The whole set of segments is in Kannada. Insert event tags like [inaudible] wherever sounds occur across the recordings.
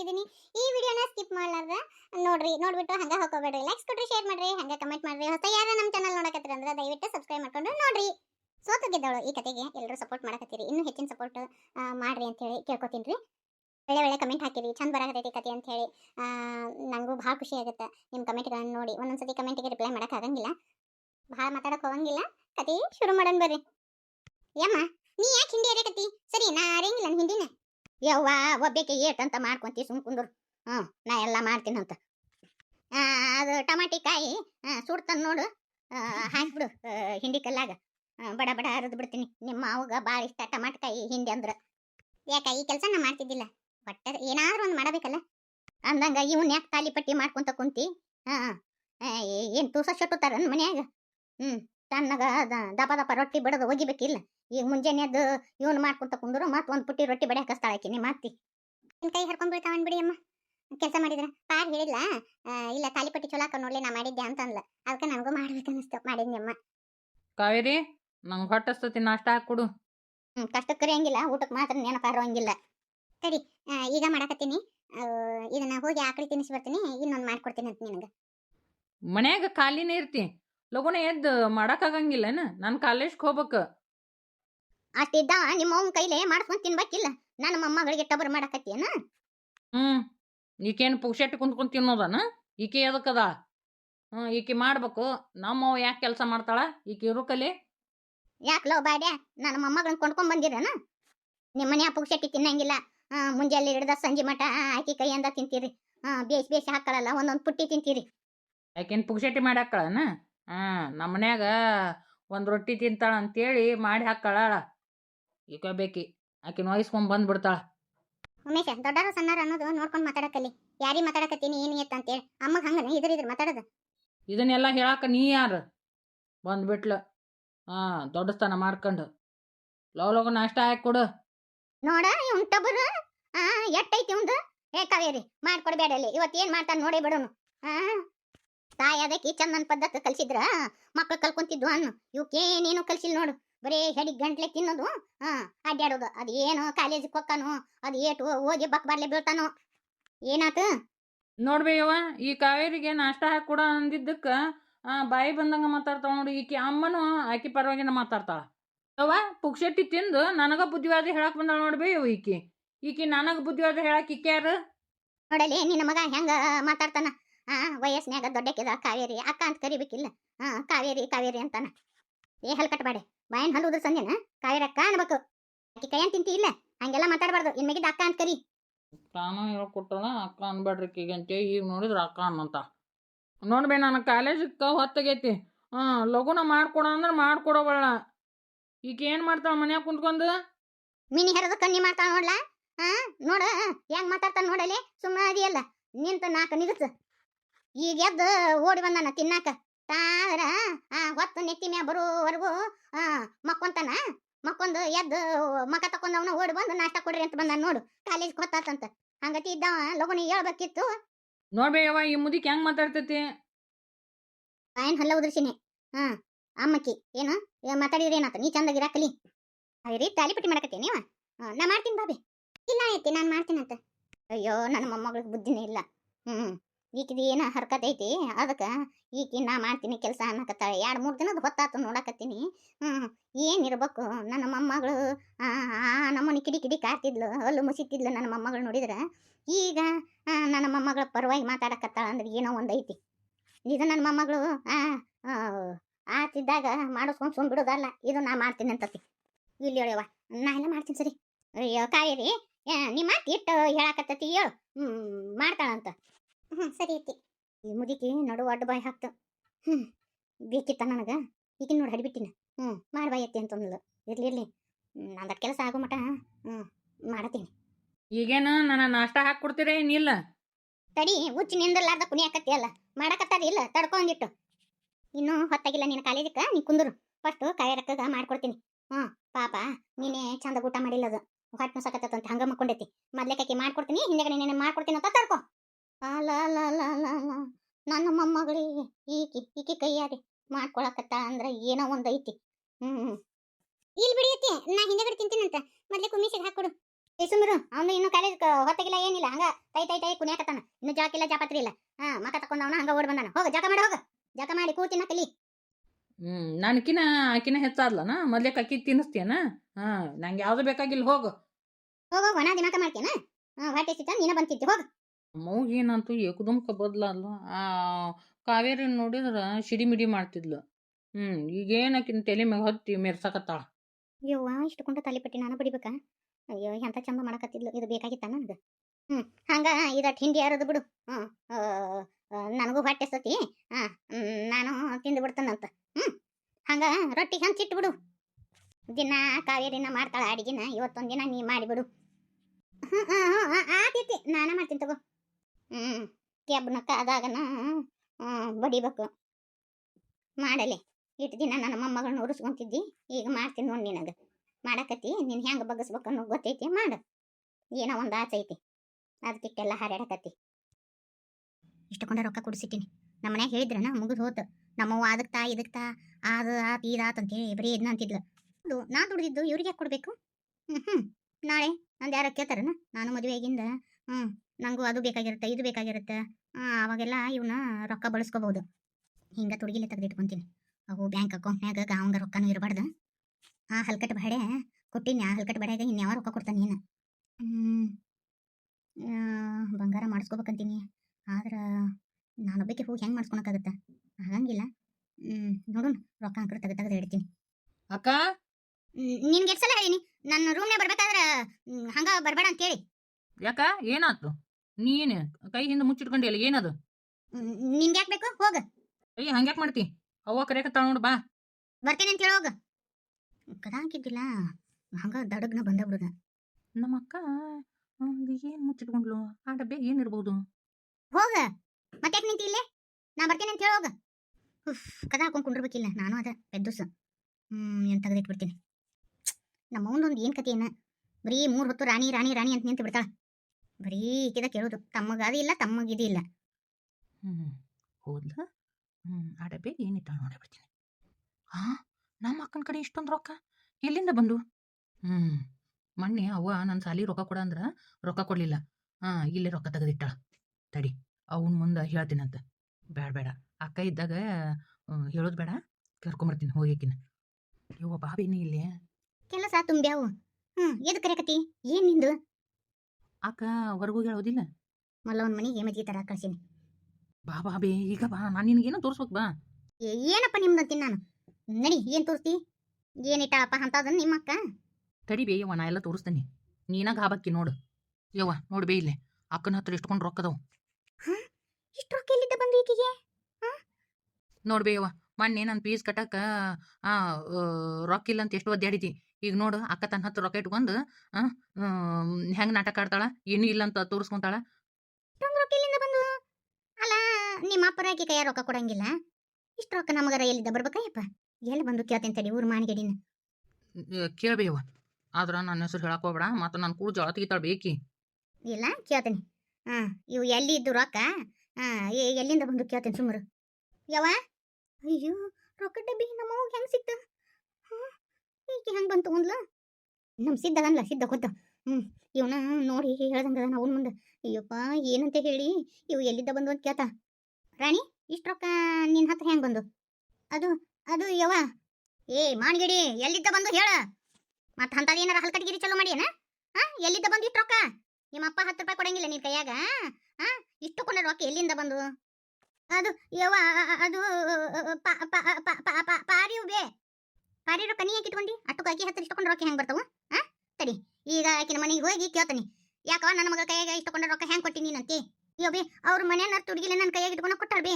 ಆಗಿದ್ದೀನಿ ಈ ವಿಡಿಯೋನ ಸ್ಕಿಪ್ ಮಾಡಲಾರ್ದ ನೋಡ್ರಿ ನೋಡ್ಬಿಟ್ಟು ಹಂಗ ಹೋಗ್ಕೋಬೇಡ್ರಿ ಲೈಕ್ಸ್ ಕೊಡ್ರಿ ಶೇರ್ ಮಾಡ್ರಿ ಹಂಗೆ ಕಮೆಂಟ್ ಮಾಡ್ರಿ. ಹೊಸ ಯಾರ ನಮ್ಮ ಚಾನಲ್ ನೋಡಕತ್ತೀರ ಅಂದ್ರೆ ದಯವಿಟ್ಟು ಸಬ್ಸ್ಕ್ರೈಬ್ ಮಾಡ್ಕೊಂಡು ನೋಡ್ರಿ. ಸೋತು ಗೆದ್ದವಳು ಈ ಕತೆಗೆ ಎಲ್ಲರೂ ಸಪೋರ್ಟ್ ಮಾಡಕತ್ತೀರಿ. ಇನ್ನೂ ಹೆಚ್ಚಿನ ಸಪೋರ್ಟ್ ಮಾಡ್ರಿ ಅಂತ ಹೇಳಿ ಕೇಳ್ಕೊತೀನಿ ರೀ ಒಳ್ಳೆ ಒಳ್ಳೆ ಕಮೆಂಟ್ ಹಾಕಿರಿ. ಚಂದ ಬರಾಕತೈತಿ ಕತೆ ಅಂತ ಹೇಳಿ ಆ, ನಂಗೂ ಭಾಳ ಖುಷಿ ಆಗುತ್ತೆ. ನಿಮ್ಮ ಕಮೆಂಟ್ಗಳನ್ನು ನೋಡಿ. ಒಂದೊಂದ್ಸತಿ ಕಮೆಂಟಿಗೆ ರಿಪ್ಲೈ ಮಾಡಕ್ ಆಗಂಗಿಲ್ಲ. ಭಾಳ ಮಾತಾಡಕ್ ಹೋಗಂಗಿಲ್ಲ. ಕತೆ ಶುರು ಮಾಡೋಣ ಬರ್ರಿ. ಯಮ್ಮ ನೀ ಯಾಕೆ ಹಿಂದಿ ಕತಿ ಸರಿ ನಾ ಅರೇಂಗಿಲ್ಲ ಹಿಂದಿನ? ಯವ್ವ ಒಬ್ಬಕ್ಕೆ ಏಟ್ ಅಂತ ಮಾಡ್ಕೊಂತಿ ಸುಮ್ ಕುಂದ್ರು. ಹ್ಞೂ ನಾ ಎಲ್ಲ ಮಾಡ್ತೀನಂತ ಅದು ಟಮಾಟಿ ಕಾಯಿ ಸುಡ್ತಾನೆ ನೋಡು. ಹಾಕಿ ಹಾಕ್ಬಿಡು ಹಿಂಡಿ ಕಲ್ಲಾಗ. ಬಡ ಬಡ ಹರಿದು ಬಿಡ್ತೀನಿ. ನಿಮ್ಮ ಅವಾಗ ಭಾಳ ಇಷ್ಟ ಟಮಾಟಿಕಾಯಿ ಹಿಂಡಿ ಅಂದ್ರ. ಯಾಕ, ಈ ಕೆಲಸ ನಾ ಮಾಡ್ತಿದ್ದಿಲ್ಲ? ಬಟ್ ಏನಾದ್ರು ಒಂದು ಮಾಡಬೇಕಲ್ಲ? ಅಂದಂಗ ಇವನ್ ಯಾಕೆ ತಾಲಿ ಪಟ್ಟಿ ಮಾಡ್ಕೊಂತ ಕುಂತಿ? ಹಾಂ ಏನ್ ತೂಸ ಶೊಟ್ಟುತ್ತಾರ ಮನ್ಯಾಗ? ಹ್ಮ್. ದ- ದಪ ದಪ ರೊಟ್ಟಿ ಬಡದು ಒಗಿಬೇಕಿಲ್ಲ. ಈಗ ಮುಂಜಾನೆ ಅದು ಇವನು ಮಾಡ್ಕೊಂತ ಕುಂದ್ರು ಮತ್ ಒಂದ್ ಪುಟ್ಟಿ ರೊಟ್ಟಿ ಬಡಿ ಹಾಕಸ್ತಾಳ ಆಕಿನಿ ಮಾತಿ ಅತ್ತಿ ನಿನ್ ಕೈ ಹರ್ಕೊಂಡ್ ಬೀಳ್ತಾವನ್ ಬಿಡಿ ಅಮ್ಮ? ಕೆಲಸ ಮಾಡಿದ್ರ? ಪಾರ್ ಹೇಳಿಲ್ಲ ಇಲ್ಲ ತಾಲಿಪಟ್ಟಿ ಚೊಲೋ ಹಾಕೊಂಡ್ ನೋಡ್ಲಿ ನಾ ಮಾಡಿದ್ದೆ ಅಂತ ಅಂದ್ಲ ಅದಕ್ಕೆ ನನಗೂ ಮಾಡ್ಬೇಕು ಅನಿಸ್ತು ಮಾಡಿದ್ನಿ ಅಮ್ಮ. ಕಾವೇರಿ ನಂಗೆ ಹೊಟ್ಟಸ್ತತಿ ನಾಷ್ಟ ಹಾಕ್ಕೊಡು ಹ್ಮ್ ಕಷ್ಟಕ್ಕೆ ಕರಿಯಂಗಿಲ್ಲ ಊಟಕ್ಕೆ ಮಾತ್ರ ನೆನಪಾರೋಂಗಿಲ್ಲ ಸರಿ ಆ, ಈಗ ಮಾಡಾಕತ್ತೀನಿ. ಇದನ್ನ ಹೋಗಿ ಆಕಳಿ ತಿನ್ನಿಸಿ ಬರ್ತೀನಿ ಇನ್ನೊಂದು ಮಾಡ್ಕೊಡ್ತೀನಿ ಅಂತ ನಿನಗೆ. ಮನ್ಯಾಗ ಖಾಲಿನೇ ಇರ್ತಿ. ಲಗುನ ಎದ್ದು ಮಾಡಕ್ಕಾಗಂಗಿಲ್ಲನ ನಾನು ಕಾಲೇಜ್ಗೆ ಹೋಗ್ಬೇಕು. ಅಷ್ಟಿದ್ದ ನಿಮ್ಮ ಅವ್ನ ಕೈಲೇ ಮಾಡ್ಸ್ಕೊಂಡ್ ತಿನ್ಬೇಕಿಲ್ಲ. ನನ್ನ ಮೊಮ್ಮಗಳಿಗೆ ಟಬರ್ ಮಾಡಕತ್ತೇನ ಹ್ಮ್. ಈಕೇನು ಪುಕ್ಷೆಟ್ಟು ಕುಂತ್ಕೊಂಡ್ ಕುಂತ್ ತಿನ್ನೋದನ? ಈಕೆ ಎದಕ್ಕದ ಹ್ಞೂ ಈಕೆ ಮಾಡ್ಬೇಕು. ನಮ್ಮವ್ ಯಾಕೆ ಕೆಲಸ ಮಾಡ್ತಾಳ? ಈಕೆ ಇರುಕಲಿ. ಕಲಿ ಯಾಕ್ಲೋ ಬಾಡ್ಯಾ ನನ್ನ ಮೊಮ್ಮಗಳನ್ನ ಕೊಂಡ್ಕೊಂಡ್ ಬಂದಿರನ ನಿಮ್ಮ ಮನೆ ಪುಕ್ಷಟ್ಟಿ ತಿನ್ನಂಗಿಲ್ಲ. ಆ, ಮುಂಜಾನೆ ಹಿಡ್ದ ಸಂಜೆ ಮಟ ಆಕಿ ಕೈಯಿಂದ ತಿಂತೀರಿ. ಹಾ ಬೇಸ್ ಬೇಸ್ ಹಾಕಳಲ್ಲ ಒಂದೊಂದು ಪುಟ್ಟಿ ತಿಂತೀರಿ. ಯಾಕೇನು ಪುಕ್ಷೆಟ್ಟಿ ಮಾಡಿ ಹಾಕ್ಗಳನ ಹಾಂ ನಮ್ಮ ಮನ್ಯಾಗ ಒಂದು ರೊಟ್ಟಿ ತಿಂತಾಳ ಅಂತೇಳಿ ಮಾಡಿ ಹಾಕ್ಕಳ ಈಗ ಬೇಕಿ ಆಕಿನ ಬಂದ್ ಬಿಡ್ತಾಳ ಉಮೇಶ ದೊಡ್ಡವರು ಸಣ್ಣರು ಅನ್ನೋದು ನೋಡ್ಕೊಂಡು ಮಾತಾಡಕಲ್ಲಿ ಯಾರಿಗೆ ಮಾತಾಡಕತ್ತೀನಿ ಏನು ಎತ್ತ ಅಂತೇಳಿ. ಅಮ್ಮಗೆ ಹಂಗನ ಇದ್ರ ಇದ್ರ ಮಾತಾಡೋದು. ಇದನ್ನೆಲ್ಲ ಹೇಳಾಕ ನೀ ಯಾರು? ಹಾ ಹಾಂ ದೊಡ್ಡಸ್ತನ ಮಾಡ್ಕೊಂಡು. ಲವ್ ಲಗು ನಾಷ್ಟ ಹಾಕಿ ಕೊಡು. ನೋಡ ಇವ್ನ್ ಟಬರ್ ಆ ಎಟ್ಟೈತಿ ಇವಂದು ಹೇ ಕಾವೇರಿ ಮಾಡ್ಕೊಡ್ಬೇಡಲ್ಲಿ ಇವತ್ತು ಏನ್ ಮಾಡ್ತಾನೆ ನೋಡೇ ಬಿಡೋನು. ಆ ತಾಯಿ ಅದಕ್ಕೆ ಚಂದನ್ ಪದ್ಧತಿ ಕಲ್ಸಿದ್ರ ಮಕ್ಳು ಕಲ್ಕೊಂತಿದ್ವು ಅನ್ನು. ಇವಕ್ಕೇನೇನು ಕಲ್ಸಿಲ್ ನೋಡು. ಬರೀ ಹೆಡಿ ಗಂಟ್ಲೆ ತಿನ್ನೋದು ಹಾ ಅಡ್ಡಾಡೋದು ಅದು ಏನು ಕಾಲೇಜಿಗೆ ಹೋಗ್ತಾನು ಅದು ಏಟು ಹೋಗಿ ಬಕ್ ಬರ್ಲೆ ಬೀಳ್ತಾನು. ಏನಾತು? ನೋಡ್ಬೇಯವ್ವ ಈ ಕಾವೇರಿಗೆ ನಾಷ್ಟ ಹಾಕಿ ಕೊಡ ಅಂದಿದ್ದಕ್ಕ ಬಾಯಿ ಬಂದಂಗ ಮಾತಾಡ್ತಾವ ನೋಡಿ. ಈಕಿ ಅಮ್ಮನು ಆಕಿ ಪರವಾಗಿನ ಮಾತಾಡ್ತಾಳ. ಅವ್ವ ಪುಕ್ಷೆಟ್ಟಿ ತಿಂದು ನನಗ ಬುದ್ಧಿವಾದ ಹೇಳಕ್ ಬಂದಾಳ ನೋಡ್ಬೇಯವ್ ಈಕಿ. ಈಕಿ ನನಗ ಬುದ್ಧಿವಾದ ಹೇಳಕ್ ಈಕೆ ಯಾರು ನೋಡಲಿ ನಿನ್ನ ಮಗ ಹೆಂಗ ಮಾತಾಡ್ತಾನ? ಆ ವಯಸ್ಸಿನಾಗ ದೊಡ್ಡಕ್ಕಿದ ಕಾವೇರಿ ಅಕ್ಕ ಅಂತ ಕರಿಬೇಕಿಲ್ಲ. ಹಾ ಕಾವೇರಿ ಕಾವೇರಿ ಅಂತಾನ. ಏ ಹಲ್ ಕಟ್ಬೇಡಿ ಬಾಯನ್ ಹಲ್ ಉದ್ರ ಸಂಜೆನ ಕಾವೇರಿ ಅಕ್ಕ ಅನ್ಬೇಕು. ಆಕಿ ಕೈಯನ್ ತಿಂತಿ ಇಲ್ಲ. ಹಂಗೆಲ್ಲ ಮಾತಾಡಬಾರ್ದು. ಇನ್ ಮೆಗಿದ ಅಕ್ಕ ಅಂತ ಕರಿ. ತಾನು ಹೇಳ್ಕೊಟ್ಟಳ ಅಕ್ಕ ಅನ್ಬೇಡ್ರಿ ಈಗಂತೆ. ಈಗ ನೋಡಿದ್ರ ಅಕ್ಕ ಅನ್ನಂತ. ನೋಡ್ಬೇ ನನ್ನ ಕಾಲೇಜಕ್ಕೆ ಹೊತ್ತಾಗೈತಿ. ಹಾಂ ಲಗುನ ಮಾಡ್ಕೊಡ ಅಂದ್ರೆ ಮಾಡ್ಕೊಡೋವಳ ಈಗ ಏನು ಮಾಡ್ತಾಳ ಮನ್ಯಾಗ ಕುಂತ್ಕೊಂಡು? ಮಿನಿ ಹರದ ಕಣ್ಣಿ ಮಾಡ್ತಾಳ ನೋಡ್ಲಾ? ಹಾ ನೋಡ ಹೆಂಗ್ ಮಾತಾಡ್ತಾನ ನೋಡಲಿ? ಸುಮ್ಮನೆ ಅದಿಯಲ್ಲ ನಿಂತ ನಾಲ್ಕು ನಿಗಸ್ ಈಗ ಎದ್ದು ಓಡಿ ಬಂದಾನ ತಿನ್ನಾಕ. ತಾದ್ರ ಆ ಹೊತ್ತು ನೆತ್ತಿ ಮ್ಯಾ ಬರೋವರೆಗೂ ಆ ಮಕ್ಕೊಂತಾನ. ಮಕ್ಕೊಂದು ಎದ್ದು ಮಕ ತಕೊಂಡವನ ಓಡಿ ಬಂದು ನಾಷ್ಟ ಕೊಡ್ರಿ ಅಂತ ಬಂದಾನ ನೋಡು. ಕಾಲೇಜ್ ಗೊತ್ತಾತಂತ ಹಂಗತಿ ಇದ್ದಾವ ಲಗುನಿ ಹೇಳ್ಬೇಕಿತ್ತು. ನೋಡ್ಬೇಯವ್ವ ಈ ಮುದಿಕ್ ಹೆಂಗ್ ಮಾತಾಡ್ತೈತಿ? ಏನ್ ಹಲ್ಲ ಉದ್ರಸಿನಿ. ಹಾ ಅಮ್ಮಕ್ಕಿ. ಏನು? ಮಾತಾಡಿದ್ರೆ ಏನಾತ? ನೀ ಚಂದಾಗಿರಾಕಲಿ ರೀ ತಾಲಿಪಟ್ಟಿ ಮಾಡಕತ್ತೀನಿ ನೀವ ಹಾ, ನಾ ಮಾಡ್ತೀನಿ ಬಾಬಿ. ಇಲ್ಲ ಐತಿ ನಾನು ಮಾಡ್ತೀನಂತ. ಅಯ್ಯೋ ನನ್ನ ಮೊಮ್ಮಗಳಿಗೆ ಬುದ್ಧಿನೇ ಇಲ್ಲ. ಹ್ಮ್. ಈಕಿದ ಏನ ಹರ್ಕತ್ ಐತಿ. ಅದಕ್ಕೆ ಈಕಿ ನಾ ಮಾಡ್ತೀನಿ ಕೆಲಸ ಅನ್ನಕತ್ತಾಳೆ. ಎರಡು ಮೂರು ದಿನದ ಹೊತ್ತಾತು ನೋಡಕತ್ತೀನಿ. ಹ್ಮ್ ಏನಿರ್ಬೇಕು ನನ್ನ ಮೊಮ್ಮಗಳು, ಆ ನಮ್ಮನೆ ಕಿಡಿ ಕಿಡಿ ಕಾಡ್ತಿದ್ಲು ಅಲ್ಲು ಮುಸಿತಿದ್ಲು ನನ್ನ ಮೊಮ್ಮಗಳು ನೋಡಿದ್ರೆ. ಈಗ ನನ್ನ ಮೊಮ್ಮಗಳ ಪರವಾಗಿ ಮಾತಾಡಕತ್ತಾಳ ಅಂದ್ರೆ ಏನೋ ಒಂದು ಐತಿ. ಇದು ನನ್ನ ಮೊಮ್ಮಗಳು ಆತಿದ್ದಾಗ ಮಾಡಿಸ್ಕೊಂಡು ಸುಮ್ ಬಿಡೋದಲ್ಲ. ಇದು ನಾ ಮಾಡ್ತೀನಿ ಅಂತತಿ. ಇಲ್ಲಿ ಹೇಳವ್ವ ನಾ ಎಲ್ಲ ಮಾಡ್ತೀನಿ ಸರಿ. ಅಯ್ಯೋ ಕಾಯಿರಿ ನಿಮ್ಮ ಅತ್ತಿ ಇಟ್ಟು ಹೇಳಾಕತ್ತತಿ ಹೇಳು. ಹ್ಞೂ ಮಾಡ್ತಾಳಂತ. ಹ್ಞೂ ಸರಿ ಐತಿ. ಈ ಮುದುಕಿ ನಡು ಅಡ್ಡ ಬಾಯಿ ಹಾಕ್ತು ಹ್ಞೂ ಬೇಕಿತ್ತ ನನಗೆ? ಈಗಿನ ನೋಡಿ ಹಡಿಬಿಟ್ಟಿನ? ಹ್ಞೂ ಐತಿ ಅಂತ ಅಂತಂದ್ಲು. ಇರ್ಲಿ ಇರ್ಲಿ ನಂದ ಕೆಲಸ ಆಗೋ ಮಟ ಹ್ಞೂ ಮಾಡತ್ತೀನಿ ಈಗೇನು ನನ್ನ ನಾಷ್ಟ ಹಾಕಿ ಕೊಡ್ತೀರ ಏನಿಲ್ಲ? ತಡಿ ಹುಚ್ಚು ನಿಂದರ್ಲಾರ್ದ ಕುಣಿಯಾಕತ್ತಿ ಅಲ್ಲ. ಮಾಡಕತ್ತಾರ ಇಲ್ಲ ತಡ್ಕೊಂಡಿಟ್ಟು ಇನ್ನೂ ಹೊತ್ತಾಗಿಲ್ಲ ನಿನ್ನ ಕಾಲೇಜಕ್ಕೆ ನೀ ಕುಂದರು. ಫಸ್ಟು ಕಾಯರಕ್ಕಾಗ ಮಾಡ್ಕೊಡ್ತೀನಿ. ಹ್ಞೂ ಪಾಪ ನೀನೇ ಚಂದ ಊಟ ಮಾಡಿಲ್ಲ ಅದು ಹೊಟ್ಟೆ ಸಕತ್ತಂತ ಹಂಗ ಮಕ್ಕೊಂಡೈತಿ. ಮೊದ್ಲೇಕಾಕಿ ಮಾಡ್ಕೊಡ್ತೀನಿ ಹಿಂದೆಗಡೆ ನೀನು ಮಾಡ್ಕೊಡ್ತೀನಿ ಅಂತ ತಡ್ಕೊ. ಅಲ್ಲ ಅಲ್ಲ ಅಲ್ಲ ಅಲ್ಲ ಅಲ್ಲ ನನ್ನ ಮೊಮ್ಮಗಳಿಗೆ ಈಕಿ ಈಕಿ ಕೈಯಾರಿ ಮಾಡ್ಕೊಳಕತ್ತ ಅಂದ್ರೆ ಏನೋ ಒಂದ್ ಐತಿ ಹ್ಮ್ ಇಲ್ಲಿ ಬಿಡಿಯತ್ತೆ ನಾ ಹಿಂದೆಗಡೆ ತಿಂತೀನಂತ. ಮೊದ್ಲೇ ಕುಮ್ಮಿಸಿಗೆ ಹಾಕೊಡು ಏ ಸುಮ್ರು ಅವನು ಇನ್ನು ಕಾಲೇಜ್ ಹೊತ್ತಾಗಿಲ್ಲ ಏನಿಲ್ಲ ಹಂಗ ತೈ ತೈ ತೈ ಕುಣಿಯಾಕತ್ತಾನ. ಇನ್ನು ಜಾಕಿಲ್ಲ ಜಾಪತ್ರಿ ಇಲ್ಲ. ಹಾ ಮಕ ತಕೊಂಡವನ ಹಂಗ ಓಡ್ ಬಂದಾನ. ಹೋಗ ಜಾಕ ಮಾಡಿ ಹೋಗ. ಜಾಕ ಮಾಡಿ ಕೂತಿನ ಕಲಿ ಹ್ಮ್ ನನ್ಕಿನ ಆಕಿನ ಹೆಚ್ಚಾದ್ಲನ ಮೊದ್ಲೇಕ್ ಕಕ್ಕಿ ತಿನ್ನಿಸ್ತೇನ ಹಾ ನಂಗೆ ಯಾವ್ದು ಬೇಕಾಗಿಲ್ಲ ಹೋಗು. ಹೋಗ ಹೋಗ ದಿನಕ ಮಾಡ್ತೇನ ಹಾ ಹೊಟ್ಟೆ ಸಿತ್ತ ನೀನ ಬಂತಿದ್ದೆ ಹೋಗ. ಮೌ ಏನಂತೂ ಏಕದುಮ್ಕ ಬದ್ಲಲ್ಲ ಆ ಕಾವೇರಿ ನೋಡಿದ್ರೆ ಸಿಡಿಮಿಡಿ ಮಾಡ್ತಿದ್ಲು. ಹ್ಮ್ ಈಗೇನ್ ಆಕಿನ ತಲೆ ಮ್ಯಾಗ ಹತ್ತಿ ಮೆರ್ಸಕತ್ತಾಳ ಯವ್ವ ಇಷ್ಟು ಕೊಂಡ ತಾಲಿಪಟ್ಟಿ ನಾನು ಬಡಿಬೇಕಾ? ಅಯ್ಯೋ, ಎಂತ ಚಂದ ಮಾಡಕತ್ತಿದ್ಲು, ಇದು ಬೇಕಾಗಿತ್ತ ನನಗೆ? ಹ್ಮ್, ಹಂಗ ಇದಟ್ ಹಿಂಡಿ ಯಾರದು ಬಿಡು. ಹ್ಮ್ ನನಗೂ ಹೊಟ್ಟೆ ಸತಿ ಹಾಂ ನಾನು ತಿಂದು ಬಿಡ್ತಾನಂತ. ಹ್ಮ್, ಹಂಗ ರೊಟ್ಟಿ ಹಂಚಿಟ್ಟು ಬಿಡು. ದಿನ ಕಾವೇರಿನ ಮಾಡ್ತಾಳ ಅಡಿಗಿನ ಇವತ್ತೊಂದು ದಿನ ನೀ ಮಾಡಿಬಿಡು. ಹ್ಮ್ ಹ್ಮ್, ಆ- ಆತೈತಿ. ನಾನ ಮಾಡ್ತೀನಿ ತಗೋ. ಹ್ಮ್ ಕೆಬ್ಬನಕ್ಕ ಅದಾಗನ ಬಡಿಬೇಕು. ಮಾಡಲಿ. ಇಟ್ಟು ದಿನ ನನ್ನ ಮೊಮ್ಮಗಳನ್ನ ಉರಿಸ್ಕೊಂತಿದ್ದಿ, ಈಗ ಮಾಡ್ತೀನಿ ನೋಡಿ ನಿನಗೆ. ಮಾಡಕತ್ತಿ, ನೀನು ಹೆಂಗೆ ಬಗ್ಗಿಸ್ಬೇಕು ಅನ್ನೋ ಗೊತ್ತೈತಿ, ಮಾಡು. ಏನೋ ಒಂದು ಆಸೆ ಐತಿ. ಅದಕ್ಕಿಟ್ಟೆಲ್ಲ ಹಾರಾಡಕತ್ತಿ. ಇಷ್ಟಕೊಂಡ ರೊಕ್ಕ ಕೊಡಿಸಿಟ್ಟಿನಿ. ನಮ್ಮ ಮನ್ಯಾಗ ಹೇಳಿದ್ರನ, ಮುಗಿದು ಹೋತು. ನಮ್ಮವ್ವ ಅದಕ್ಕೆ ತಾ ಇದಕ್ಕೆ ತಾ ಅದು ಆತು ಇದು ಅಂತ ಅಂತೇಳಿ ಬರೀ ಇದನ್ನ ಅಂತಿದ್ಲು. ಅದು ನಾ ದುಡ್ದಿದ್ದು ಇವ್ರಿಗೆ ಕೊಡಬೇಕು? ಹ್ಞೂ ಹ್ಞೂ ನಾಳೆ ನಂದು ಯಾರೋ ಕೇಳ್ತಾರನ, ನಾನು ಮದುವೆ ಆಗಿಂದ ಹ್ಞೂ ನನಗೂ ಅದು ಬೇಕಾಗಿರುತ್ತೆ ಇದು ಬೇಕಾಗಿರುತ್ತೆ. ಅವಾಗೆಲ್ಲ ಇವನ್ನ ರೊಕ್ಕ ಬಳಸ್ಕೋಬೋದು. ಹಿಂಗೆ ತುಡುಗಿಲೆ ತೆಗೆದಿಟ್ಕೊಂತೀನಿ. ಅವು ಬ್ಯಾಂಕ್ ಅಕೌಂಟ್ನ್ಯಾಗ ಗಾವಂಗ ರೊಕ್ಕನೂ ಇರಬಾರ್ದು. ಆ ಹಲ್ಕಟ್ ಬಾಡೆ ಕೊಟ್ಟಿನಿ ಆ ಹಲ್ಕಟ್ ಬಾಡ್ಯಾಗ ಇನ್ಯಾವ ರೊಕ್ಕ ಕೊಡ್ತಾನೆ ನೀನು? ಬಂಗಾರ ಮಾಡಿಸ್ಕೋಬೇಕಂತೀನಿ. ಆದ್ರೆ ನಾನೊಬ್ಬಕ್ಕೆ ಹೋಗಿ ಹೆಂಗೆ ಮಾಡಿಸ್ಕೊಳಕ್ಕಾಗತ್ತೆ? ಆಗಂಗಿಲ್ಲ. ನೋಡೋಣ. ರೊಕ್ಕ ಅಂಕರು ತೆಗೆದು ತೆಗೆದು ಇಡ್ತೀನಿ. ಅಕ್ಕ? ನಿನ್ಗೆ ಎಷ್ಟು ಸಲ ಹೇಳೀನಿ? ನನ್ನ ರೂಮ್ನೇ ಬರ್ಬೇಕಾದ್ರೆ ಹಂಗೆ ಬರಬೇಡ ಅಂತ ಹೇಳಿ ಯಾಕ? ಏನಾತು ನೀನ್ ಕೈಯಿಂದ ಹಿಂದೆ ಮುಚ್ಚಿಟ್ಕೊಂಡಿಯಲ್ಲ ಏನದು? ನಿನ್ಗೆ ಯಾಕೆ ಬೇಕು? ಹೋಗ. ಅಯ್ಯ ಹಂಗ್ಯಾಕ್ ಮಾಡ್ತಿ? ಅವ್ವ ಕರೆಯಕತ್ತಾಳ ನೋಡು ಬಾ. ಬರ್ತೇನೆ ಅಂತ ಹೇಳೋಗ ಕದ ಹಾಕಿದ್ದಿಲ್ಲ? ಹಂಗ ದಡಗ್ನ ಬಂದ ಬಿಡುದ. ನಮ್ಮ ಅಕ್ಕ ಏನು ಮುಚ್ಚಿಟ್ಕೊಂಡ್ಲು? ಆ ಡಬ್ಬೆ ಏನಿರ್ಬೋದು ಹೋಗ. ಮತ್ತೆ ಯಾಕೆ ನಿಂತಿ ಇಲ್ಲೇ? ನಾ ಬರ್ತೇನೆ ಅಂತ ಹೇಳೋಗ ಉಫ್ ಕದ ಹಾಕೊಂಡ್ ಕುಂಡಿರ್ಬೇಕಿಲ್ಲ ನಾನು ಅದ ಪೆದ್ದುಸ. ಹ್ಮ್ ಏನ್ ತೆಗೆದಿಟ್ಬಿಡ್ತೀನಿ. ನಮ್ಮ ಅವನೊಂದು ಏನ್ ಏನ ಬರೀ ಮೂರು ಹೊತ್ತು ರಾಣಿ ರಾಣಿ ರಾಣಿ ಅಂತ ನಿಂತು ಬಿಡ್ತಾಳ. ಬರೀ ಈಕಿದ ಕೇಳೋದು ತಮ್ಮಗ ಅದು ಇಲ್ಲ ತಮ್ಮಗ ಇದಿಲ್ಲ ಇಲ್ಲ. ಹ್ಮ್ ಹೋದ್ಲ? ಹ್ಮ್ ಆ ಡಬ್ಬೆ ಏನಿಟ್ಟಾಳ ನೋಡಿ ಬಿಡ್ತೀನಿ ಹಾ ನಮ್ಮ ಅಕ್ಕನ ಕಡೆ ಇಷ್ಟೊಂದು ರೊಕ್ಕ? ಎಲ್ಲಿಂದ ಬಂದು? ಹ್ಮ್ ಮೊನ್ನೆ ಅವ್ವ ನನ್ನ ಸಾಲಿ ರೊಕ್ಕ ಕೊಡ ಅಂದ್ರ ರೊಕ್ಕ ಕೊಡ್ಲಿಲ್ಲ. ಹಾ ಇಲ್ಲೇ ರೊಕ್ಕ ತೆಗೆದಿಟ್ಟಾಳ. ತಡಿ ಅವನ ಮುಂದೆ ಹೇಳ್ತೀನಂತ. ಬೇಡ ಬೇಡ ಅಕ್ಕ ಇದ್ದಾಗ ಹೇಳೋದು ಬೇಡ ಕರ್ಕೊಂಬರ್ತೀನಿ ಹೋಗಿಕಿನ ಇವ ಬಾಬಿನಿ ಇಲ್ಲಿ. ಕೆಲಸ ತುಂಬ್ಯಾವು. ಹ್ಮ್ ಎದು ಕರೆಕತಿ ಏನ್ ನಿಂದು? ಅಕ್ಕ ಹೊರಗೋಗಿ ಹೇಳೋದಿಲ್ಲ? ಮಲ್ಲವನ್ ಮನೆಗೆ ಮಜ್ಜಿಗೆ ತರ ಕಳ್ಸೀನಿ. ಬಾ ಬಾ ಬೇ ಈಗ ಬಾ ನಾನು ನಿನಗೇನೋ ತೋರಿಸ್ಬೇಕು ಬಾ. ಏ- ಏನಪ್ಪ ನಿಮ್ದು ಅಂತೀನಿ ನಾನು? ನಡಿ ಏನು ತೋರಿಸ್ತಿ? ಏನಿಟ್ಟಾಳಪ್ಪ ಅಂತದನ್ ನಿಮ್ಮ ಅಕ್ಕ? ತಡಿ ಬೇ ಯವ್ವ ನಾ ಎಲ್ಲ ತೋರಿಸ್ತೀನಿ. ನೀನಾಗ ಹಾಬಕ್ಕಿ ನೋಡು. ಯವ್ವ ನೋಡು ಬೇ ಇಲ್ಲೇ. ಅಕ್ಕನ ಹತ್ರ ಇಟ್ಕೊಂಡು ರೊಕ್ಕದವು. ಇಷ್ಟು ರೊಕ್ಕ ಎಲ್ಲಿದ್ದ ಬಂದು ಈಕಿಗೆ? ನೋಡು ಬೇ ಯವ್ವ. ಮೊನ್ನೆ ನನ್ನ ಪೀಸ್ ಕಟ್ಟಕ್ಕೆ ರೊಕ್ಕ ಇಲ್ಲ ಅಂತ ಎಷ್ಟು ಒದ್ದಾಡಿದಿ ಈಗ ನೋಡು ಅಕ್ಕ ತನ್ನ ಹತ್ತು ರೊಕ್ಕ ಇಟ್ಕೊಂಡು ಹೆಂಗೆ ನಾಟಕ ಆಡ್ತಾಳ ಏನು ಇಲ್ಲ ಅಂತ ತೋರಿಸ್ಕೊಂತಾಳ ಅಲ್ಲ ನಿಮ್ಮ ಅಪ್ಪರ ಆಕಿ ಕೈಯ ರೊಕ್ಕ ಕೊಡಂಗಿಲ್ಲ. ಇಷ್ಟು ರೊಕ್ಕ ನಮಗರ ಎಲ್ಲಿದ್ದ ಬರ್ಬೇಕಯ್ಯಪ್ಪ? ಎಲ್ಲಿ ಬಂದು ಕೇಳ್ತೇನೆ ತಡಿ ಊರ್ ಮಾನಿಗಡಿನ. ಕೇಳ್ಬೇಯವ್ವ ಆದ್ರೆ ನನ್ನ ಹೆಸರು ಹೇಳಕ್ ಹೋಗ್ಬೇಡ ಮತ್ತು ನಾನು ಕೂಡ ಜಳ ತೆಗಿತಾಳ ಬೇಕಿ. ಇಲ್ಲ ಕೇಳ್ತೇನೆ. ಹಾ ಇವು ಎಲ್ಲಿ ಇದ್ದು ರೊಕ್ಕ ಹಾ ಎಲ್ಲಿಂದ ಬಂದು ಕೇಳ್ತೇನೆ ಸುಮ್ಮರು. ಯವ್ವ? ಅಯ್ಯೋ ರೊಕ್ಕ ಡಬ್ಬಿ ನಮ್ಮ ಅವ್ಗೆ ಹೆಂಗೆ ಸಿಕ್ತ? ಈಕೆ ಹೆಂಗೆ ಬಂತು ಅಂದ್ಲ ನಮ್ ಸಿದ್ಧಗನ್ಲ ಸಿದ್ಧ ಗೊತ್ತ. ಹ್ಞೂ ಇವನ ನೋಡಿ ಹೇಳ್ದಂಗದ ಅವನ ಮುಂದೆ. ಅಯ್ಯಪ್ಪ, ಏನಂತ ಹೇಳಿ ಇವು ಎಲ್ಲಿದ್ದ ಬಂದು ಅಂತ ಕೇಳ್ತಾ. ರಾಣಿ, ಇಷ್ಟು ರೊಕ್ಕ ನಿನ್ನ ಹತ್ರ ಹೆಂಗೆ ಬಂದು? ಅದು ಅದು ಯವ್ವ. ಏ, ಮಾನ್ಗಿಡಿ ಎಲ್ಲಿದ್ದ ಬಂದು ಹೇಳ. ಮತ್ತೆ ಅಂತದ ಏನಾರ ಹಲ್ಕಟ್ಗಿರಿ ಚಲೋ ಮಾಡಿ ಏನ? ಹಾಂ ಎಲ್ಲಿದ್ದ ಬಂದು ಇಷ್ಟು ರೊಕ್ಕ? ನಿಮ್ಮ ಅಪ್ಪ ಹತ್ತು ರೂಪಾಯಿ ಕೊಡಂಗಿಲ್ಲ ನಿನ್ ಕೈಯಾಗ, ಹಾಂ? ಇಷ್ಟು ಕೊಂಡ ರೊಕ್ಕ ಎಲ್ಲಿಂದ ಬಂದು? ಅದು ಯವ್ವ, ಅದು ಪಾರಿವು ಬೇ. ಪಾರಿ ರೊಕ್ಕ ನೀ ಯಾಕೆ ಇಟ್ಕೊಂಡಿ? ಅಟ್ಟು ಅಕ್ಕಿ ಹತ್ತಿರ ಇಷ್ಟಕೊಂಡು ರೊಕ್ಕ ಹೆಂಗೆ ಬರ್ತಾವು? ಹಾ ತಡಿ, ಈಗ ಆಕಿನ ಮನೆಗೆ ಹೋಗಿ ಕೇಳ್ತಾನೆ. ಯಾಕವ ನನ್ನ ಮಗಳ ಕೈಯಾಗ ಇಷ್ಟಕೊಂಡ ರೊಕ್ಕ ಹೆಂಗೆ ಕೊಟ್ಟಿ ನೀನಂತೆ? ಅಯ್ಯೋ ಬೇ, ಅವ್ರ ಮನೆಯನ್ನ ತುಡುಗಿಲೆ ನನ್ನ ಕೈಯಾಗ ಇಟ್ಕೊಂಡು ಕೊಟ್ಟಾಳ ಬೇ.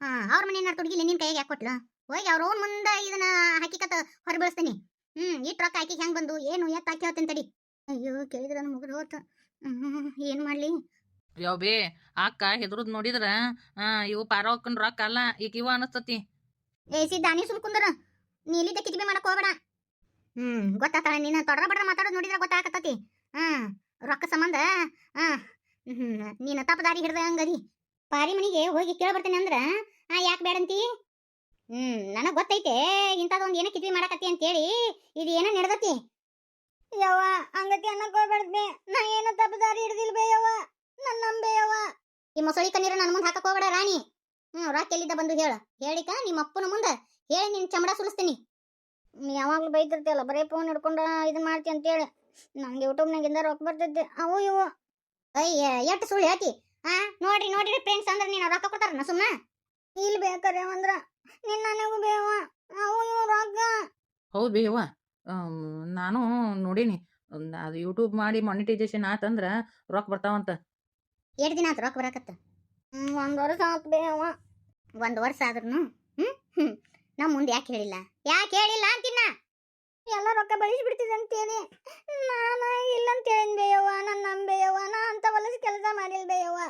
ಹಾ, ಅವ್ರ ಮನೆಯನ್ನ ತುಡುಗಿಲೆ ನಿನ್ ಕೈಯಾಗ ಯಾಕೆ ಕೊಟ್ಲ? ಹೋಗಿ ಅವ್ರ ಓನ್ ಮುಂದೆ ಇದನ್ನ ಹಾಕಿಕತ್ತ ಹೊರಬೀಳಿಸ್ತೀನಿ ಹ್ಮ್ ಇಟ್ಟು ರೊಕ್ಕ ಹಾಕಿ ಹೆಂಗೆ ಬಂದು? ಏನು ಎತ್ತ ಹಾಕಿ ಹೇಳ್ತೇನೆ ತಡಿ. ಅಯ್ಯೋ, ಕೇಳಿದ್ರೆ ನನ್ನ ಮಗಳು ಹೋತ ಏನ್ ಮಾಡ್ಲಿ? ಯಾವ ಬೇ, ಅಕ್ಕ ಹೆದ್ರದ್ ನೋಡಿದ್ರ ಇವು ಪಾರವಕ್ಕನ್ ರೊಕ್ಕ ಅಲ್ಲ, ಈಗ ಇವ ಅನಸ್ತತಿ. ಏಸಿ ದಾನಿ ಸುಮ್ ಕುಂದ್ರ. ನೀ ಇಲ್ಲಿದ್ದ ಮಾಡಕ್ ಹೋಗ್ಬೇಡ. ಹ್ಮ್, ಗೊತ್ತಾತಾಳ, ನೀನ ತೊಡ್ರ ಬಡ್ರ ಮಾತಾಡೋದು ನೋಡಿದ್ರ ಗೊತ್ತಾಗತ್ತತಿ ಹ್ಮ್ ರೊಕ್ಕ ಸಂಬಂಧ ಹ್ಮ್, ನೀನ ತಪ್ಪ ದಾರಿ ಹಿಡ್ದ ಹಂಗದಿ. ಪಾರಿ ಮನಿಗೆ ಹೋಗಿ ಕೇಳ ಬರ್ತೇನೆ ಅಂದ್ರ, ಆ, ಯಾಕೆ ಬೇಡಂತಿ ಹ್ಮ್, ನನಗ್ ಗೊತ್ತೈತೆ, ಇಂಥದೊಂದು ಏನೋ ಕಿಚಿಬಿ ಮಾಡಕತ್ತಿ ಅಂತೇಳಿ, ಇದು ಏನೋ ನಡೆದತಿ? ಯವ್ವ, ಹಂಗತಿ ಅನ್ನಕ್ ಹೋಗ್ಬೇಡ್ದೆ ನಾ ಏನ ತಪ್ಪದಾರಿ ಹಿಡ್ದಿಲ್ ಬೇ ಯವ್ವ? ನನ್ನ ನಂಬೆಯವ ಈ ಮೊಸಳಿ ಕಣ್ಣೀರ ನನ್ನ ಮುಂದೆ ಹಾಕಕ್ ಹೋಗಬೇಡ ರಾಣಿ. ಹ್ಞೂ ರಾಕ್ ಎಲ್ಲಿದ್ದ ಬಂದು ಹೇಳ. ಹೇಳಿಕ ನಿಮ್ಮ ಅಪ್ಪನ ಮುಂದೆ. ಹೇಳಿ ನಿನ್ ಚಮಡ ಸುಲಿಸ್ತೀನಿ ಯಾವಾಗಲೂ ಬೈತಿರ್ತೀಯಲ್ಲ ಬರೀ ಫೋನ್ ಹಿಡ್ಕೊಂಡ ಇದನ್ ಮಾಡ್ತಿ ಅಂತೇಳಿ ನಂಗೆ ಯೂಟ್ಯೂಬ್ನಾಗಿಂದ ರೊಕ್ಕ ಬರ್ತೈತಿ ಅವು ಇವು. ಅಯ್ಯ ಎಷ್ಟು ಸುಳ್ಳು ಹೇಳ್ತಿ? ಹಾ ನೋಡ್ರಿ ನೋಡ್ರಿ ಫ್ರೆಂಡ್ಸ್ ಅಂದ್ರೆ ನೀನು ರೊಕ್ಕ ಕೊಡ್ತಾರ ಸುಮ್ಮನೆ ಇಲ್ಲಿ ಬೇಕಾರೆ ಅಂದ್ರ ನಿನ್ನ ನನಗೂ ಬೇವ. ಅವು ಇವು ರೊಕ್ಕ. ಹೌದು ಬೇವ. ನಾನು ನೋಡೀನಿ. ಅದು ಯೂಟ್ಯೂಬ್ ಮಾಡಿ ಮಾನಿಟೈಸೇಷನ್ ಆತಂದ್ರ ರೊಕ್ಕ ಬರ್ತಾವಂತ. ಎರಡು ದಿನ ಆತು ರೊಕ್ಕ ಬರಕತ್ತ? ಒಂದು ವರ್ಷ ಆತು ಬೇವ ಒಂದು ವರ್ಷ ಆದ್ರೂ ಹ್ಮ್ ಹ್ಮ್. ನಮ್ಮ ಮುಂದೆ ಯಾಕೆ ಹೇಳಿಲ್ಲ? ಯಾಕೆ ಹೇಳಿಲ್ಲ ಅಂತಿನ್ನ? ಎಲ್ಲ ರೊಕ್ಕ ಬಳಸಿ ಬಿಡ್ತಿದೆ ಅಂತೇಳಿ. ನಾನು ಇಲ್ಲ ಅಂತ ಹೇಳಿನ ಬೇಯವ್ವ ನನ್ನ ನಂಬೇಯವ್ವ ನಾ ಅಂತ ಹೊಲಸ ಕೆಲಸ ಮಾಡಿಲ್ಬೇಯವ್ವ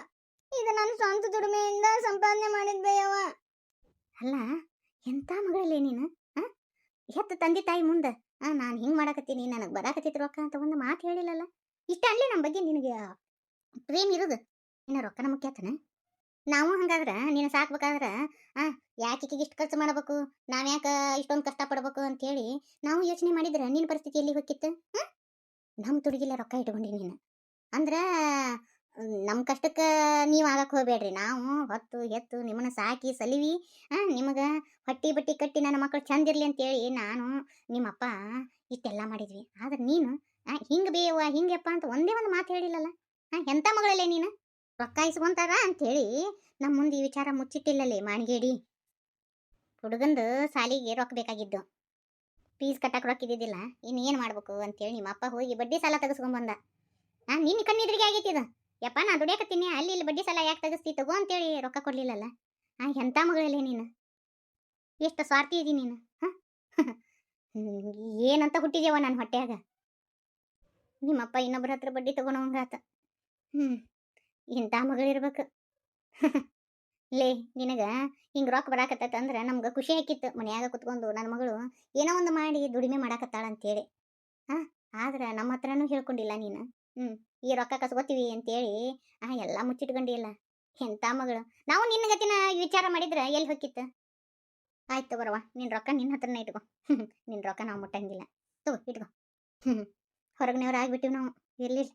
ಇದು ನನ್ನ ಸ್ವಂತ ದುಡಿಮೆಯಿಂದ ಸಂಪಾದನೆ ಮಾಡಿದ್ಬೇಯವ್ವ ಅಲ್ಲ ಎಂತ ಮಗಳೇ ನೀನು? ಆ? ಹೆತ್ತ ತಂದೆ ತಾಯಿ ಮುಂದೆ? ಹಾಂ ನಾನು ಹಿಂಗೆ ಮಾಡಕತ್ತೀನಿ ನನಗೆ ಬರಾಕತ್ತೈತಿ ರೊಕ್ಕ ಅಂತ ಒಂದು ಮಾತು ಹೇಳಿಲ್ಲಲ್ಲ? ಇಷ್ಟ ಅಲ್ಲೇ ನಮ್ಮ ಬಗ್ಗೆ ನಿನಗೆ. ಪ್ರೇಮ್ ಇರೋದು. ಇನ್ನ ರೊಕ್ಕನ ಮುಖ್ಯ ಆತನ? ನಾವು ಹಂಗಾದ್ರ ನೀನು ಸಾಕ್ಬೇಕಾದ್ರೆ, ಆ, ಯಾಕೆ ಇಷ್ಟು ಖರ್ಚು ಮಾಡಬೇಕು? ನಾವ್ ಯಾಕ ಇಷ್ಟೊಂದು ಪಡ್ಬೇಕು ಅಂತೇಳಿ ನಾವು ಯೋಚನೆ ಮಾಡಿದ್ರೆ ನಿನ್ನ ಪರಿಸ್ಥಿತಿ ಎಲ್ಲಿ ಹೋಗಿತ್ತು? ನಮ್ಮ ತುಡುಗಿಲ್ಲ ರೊಕ್ಕ ಇಟ್ಕೊಂಡಿ ನೀನು. ಅಂದ್ರೆ ನಮ್ಮ ಕಷ್ಟಕ್ಕೆ ನೀವು ಆಗಕ್ಕೆ ಹೋಗ್ಬೇಡ್ರಿ. ನಾವು ಹೊತ್ತು, ಎತ್ತು ನಿಮ್ಮನ್ನ ಸಾಕಿ, ಸಲಿವಿ ಹಾಂ ನಿಮಗೆ ಹೊಟ್ಟಿ ಬಟ್ಟಿ ಕಟ್ಟಿ ನನ್ನ ಮಕ್ಕಳು ಚಂದ ಇರ್ಲಿ ಅಂತೇಳಿ ನಾನು ನಿಮ್ಮಪ್ಪ ಇಷ್ಟೆಲ್ಲ ಮಾಡಿದ್ವಿ. ಆದ್ರೆ ನೀನು ಹಿಂಗ್ ಬೇವ ಹಿಂಗಪ್ಪ ಅಂತ ಒಂದೇ ಒಂದು ಮಾತು ಹೇಳಿಲ್ಲಲ್ಲ? ಹಾಂ ಎಂಥ ಮಗಳಲ್ಲೇ ನೀನು? ರೊಕ್ಕ ಇಸ್ಕೊಂತಾರ ಅಂತೇಳಿ ನಮ್ಮ ಮುಂದೆ ಈ ವಿಚಾರ ಮುಚ್ಚಿಟ್ಟಿಲ್ಲಲ್ಲಿ ಮಾಣಿಗೇಡಿ. ಹುಡುಗಂದು ಸಾಲಿಗೆ ರೊಕ್ಕ ಬೇಕಾಗಿದ್ದು. ಫೀಸ್ ಕಟ್ಟಕ್ಕೆ ರೊಕ್ಕ ಇದ್ದಿದ್ದಿಲ್ಲ. ಇನ್ನು ಏನು ಮಾಡ್ಬೇಕು ಅಂತೇಳಿ ನಿಮ್ಮ ಅಪ್ಪ ಹೋಗಿ ಬಡ್ಡಿ ಸಾಲ ತೆಗೆಸ್ಕೊಂಬಂದ ನಾನು ನಿನ್ನ ಕಣ್ಣಿದ್ರಿಗೆ ಆಗೈತಿ ಇದು. ಯಪ್ಪ, ನಾ ದುಡಿಯಕತ್ತೀನಿ ಅಲ್ಲಿ ಇಲ್ಲಿ ಬಡ್ಡಿ ಸಾಲ ಯಾಕೆ ತೆಗಿಸ್ತಿ? ತಗೋ ಅಂತೇಳಿ ರೊಕ್ಕ ಕೊಡಲಿಲ್ಲಲ್ಲ. ಆ ಎಂಥ ಮಗಳಲ್ಲೇ ನೀನು? ಎಷ್ಟು ಸ್ವಾರ್ಥಿ ಇದೀನಿ ನೀನು? ಹಾಂ? [laughs] ಏನಂತ ಹುಟ್ಟಿದ್ಯವ ನಾನು ಹೊಟ್ಟೆಯಾಗ? ನಿಮ್ಮಪ್ಪ ಇನ್ನೊಬ್ಬರ ಹತ್ರ ಬಡ್ಡಿ ತಗೊಂಡವಂಗಾತ ಹ್ಞೂ ಇಂಥ ಮಗಳಿರ್ಬೇಕು ಲೇ, ನಿನಗ ಹಿಂಗೆ ರೊಕ್ಕ ಬರಾಕತ್ತಂದ್ರೆ ನಮ್ಗೆ ಖುಷಿ ಆಕಿತ್ತು ಮನ್ಯಾಗ ಕುತ್ಕೊಂಡು ನನ್ನ ಮಗಳು ಏನೋ ಒಂದು ಮಾಡಿ ದುಡಿಮೆ ಮಾಡಾಕತ್ತಾಳ ಅಂತೇಳಿ. ಹಾಂ, ಆದ್ರೆ ನಮ್ಮ ಹತ್ರನೂ ಹೇಳ್ಕೊಂಡಿಲ್ಲ ನೀನು. ಹ್ಞೂ ಈ ರೊಕ್ಕ ಕಸ್ಕೋತೀವಿ ಅಂತೇಳಿ. ಆ, ಎಲ್ಲ ಮುಚ್ಚಿಟ್ಕೊಂಡಿಲ್ಲ. ಎಂಥ ಮಗಳು. ನಾವು ನಿನ್ನ ಗತಿನ ವಿಚಾರ ಮಾಡಿದ್ರೆ ಎಲ್ಲಿ ಹೋಗಿತ್ತು ಆಯ್ತು ಬರವ ನಿನ್ನ ರೊಕ್ಕ ನಿನ್ನ ಹತ್ರನೇ ಇಟ್ಕೊ. ನಿನ್ನ ರೊಕ್ಕ ನಾವು ಮುಟ್ಟಂಗಿಲ್ಲ. ತಗೋ, ಇಟ್ಕೊ. [laughs] ಹ್ಞೂ ಹೊರಗನೆಯವ್ರು ಆಗ್ಬಿಟ್ಟಿವಿ ನಾವು. ಇರ್ಲಿಲ್ಲ